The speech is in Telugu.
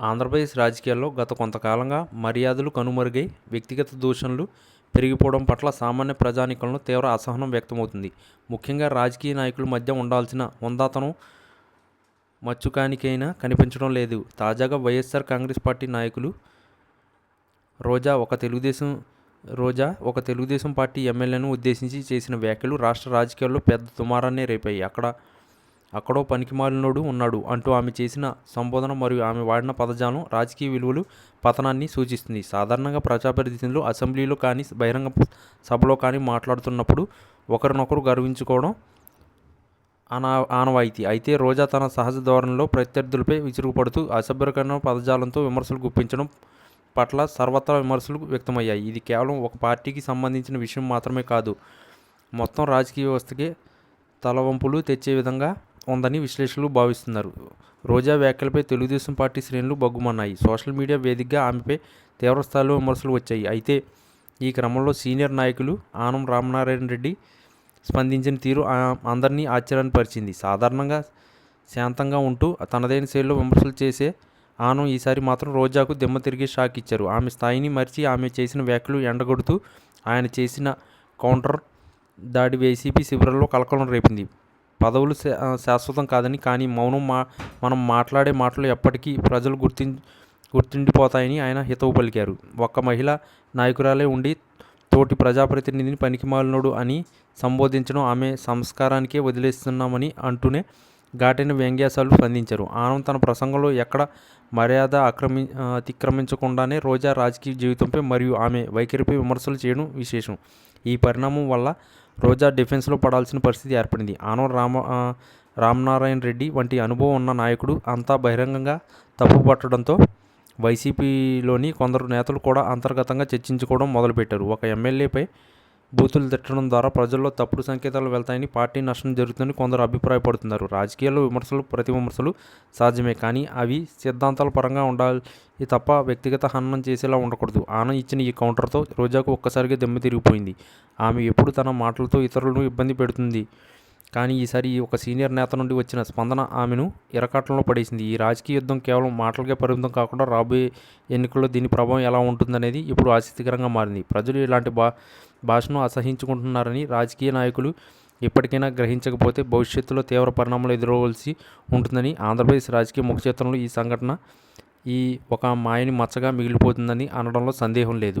ఆంధ్రప్రదేశ్ రాజకీయాల్లో గత కొంతకాలంగా మర్యాదలు కనుమరుగై వ్యక్తిగత దూషణలు పెరిగిపోవడం పట్ల సామాన్య ప్రజానీకంలో తీవ్ర అసహనం వ్యక్తమవుతుంది. ముఖ్యంగా రాజకీయ నాయకుల మధ్య ఉండాల్సిన ఉందాతనం మచ్చుకానికైనా కనిపించడం లేదు. తాజాగా వైఎస్ఆర్ కాంగ్రెస్ పార్టీ నాయకులు రోజా ఒక తెలుగుదేశం రోజా ఒక తెలుగుదేశం పార్టీ ఎమ్మెల్యేను ఉద్దేశించి చేసిన వ్యాఖ్యలు రాష్ట్ర రాజకీయాల్లో పెద్ద తుమారాన్ని రేపాయి. అక్కడ అక్కడో పనికిమాలినోడు ఉన్నాడు అంటూ ఆమె చేసిన సంబోధన మరియు ఆమె వాడిన పదజాలం రాజకీయ విలువలు పతనాన్ని సూచిస్తుంది. సాధారణంగా ప్రజాప్రతినిధులు అసెంబ్లీలో కానీ బహిరంగ సభలో కానీ మాట్లాడుతున్నప్పుడు ఒకరినొకరు గర్వించుకోవడం అనా ఆనవాయితీ. అయితే రోజా తన సహజ ధోరణిలో ప్రత్యర్థులపై విసురుపడుతూ అసభ్యకరమైన పదజాలంతో విమర్శలు గుప్పించడం పట్ల సర్వత్రా విమర్శలు వ్యక్తమయ్యాయి. ఇది కేవలం ఒక పార్టీకి సంబంధించిన విషయం మాత్రమే కాదు. మొత్తం రాజకీయ వ్యవస్థకే తలవంపులు తెచ్చే విధంగా ఉందని విశ్లేషకులు భావిస్తున్నారు. రోజా వ్యాఖ్యలపై తెలుగుదేశం పార్టీ శ్రేణులు బగ్గుమన్నాయి సోషల్ మీడియా వేదికగా ఆమెపై తీవ్రస్థాయిలో విమర్శలు వచ్చాయి. అయితే ఈ క్రమంలో సీనియర్ నాయకులు ఆనం రామనారాయణ రెడ్డి స్పందించిన తీరు అందరినీ పరిచింది సాధారణంగా శాంతంగా ఉంటూ తనదైన శైలిలో విమర్శలు చేసే ఆనం ఈసారి మాత్రం రోజాకు దిమ్మ తిరిగి షాక్ ఇచ్చారు. ఆమె స్థాయిని మరిచి ఆమె చేసిన వ్యాఖ్యలు ఎండగొడుతూ ఆయన చేసిన కౌంటర్ దాడి వైసీపీ శిబిరంలో కలకలం రేపింది. పదవులు శాశ్వతం కాదని కానీ మౌనం మా మనం మాట్లాడే మాటలు ఎప్పటికీ ప్రజలు గుర్తి గుర్తుండిపోతాయని ఆయన హితవు పలికారు. ఒక్క మహిళ నాయకురాలే ఉండి తోటి ప్రజాప్రతినిధిని పనికిమాలినోడు అని సంబోధించడం ఆమె సంస్కారానికే వదిలేస్తున్నామని అంటూనే ఘాటైన వ్యంగ్యాసాలు స్పందించారు. ఆనంద్ తన ప్రసంగంలో ఎక్కడ మర్యాద అక్రమి అతిక్రమించకుండానే రోజా రాజకీయ జీవితంపై మరియు ఆమె వైఖరిపై విమర్శలు చేయడం విశేషం. ఈ పరిణామం వల్ల రోజా డిఫెన్స్లో పడాల్సిన పరిస్థితి ఏర్పడింది. ఆనవ రామ రామనారాయణ రెడ్డి వంటి అనుభవం ఉన్న నాయకుడు అంతా బహిరంగంగా తప్పుపట్టడంతో వైసీపీలోని కొందరు నేతలు కూడా అంతర్గతంగా చర్చించుకోవడం మొదలుపెట్టారు. ఒక ఎమ్మెల్యేపై బూతులు తిట్టడం ద్వారా ప్రజల్లో తప్పుడు సంకేతాలు వెళ్తాయని పార్టీ నష్టం జరుగుతుందని కొందరు అభిప్రాయపడుతున్నారు. రాజకీయాల్లో విమర్శలు ప్రతి విమర్శలు సాధ్యమే కానీ అవి సిద్ధాంతాల పరంగా ఉండాలి తప్ప వ్యక్తిగత హననం చేసేలా ఉండకూడదు. ఆనం ఇచ్చిన ఈ కౌంటర్తో రోజాకు ఒక్కసారిగా దెమ్మ తిరిగిపోయింది. ఆమె ఎప్పుడు తన మాటలతో ఇతరులను ఇబ్బంది పెడుతుంది? కానీ ఈసారి ఒక సీనియర్ నేత నుండి వచ్చిన స్పందన ఆమెను ఇరకాటంలో పడేసింది. ఈ రాజకీయ యుద్ధం కేవలం మాటలకే పరిమితం కాకుండా రాబోయే ఎన్నికల్లో దీని ప్రభావం ఎలా ఉంటుందనేది ఇప్పుడు ఆసక్తికరంగా మారింది. ప్రజలు ఇలాంటి భా భాషను అసహించుకుంటున్నారని రాజకీయ నాయకులు ఇప్పటికైనా గ్రహించకపోతే భవిష్యత్తులో తీవ్ర పరిణామాలు ఎదురవలసి ఉంటుందని ఆంధ్రప్రదేశ్ రాజకీయ ముఖచిత్రంలో ఈ సంఘటన ఈ ఒక మాయని మచ్చగా మిగిలిపోతుందని అనడంలో సందేహం లేదు.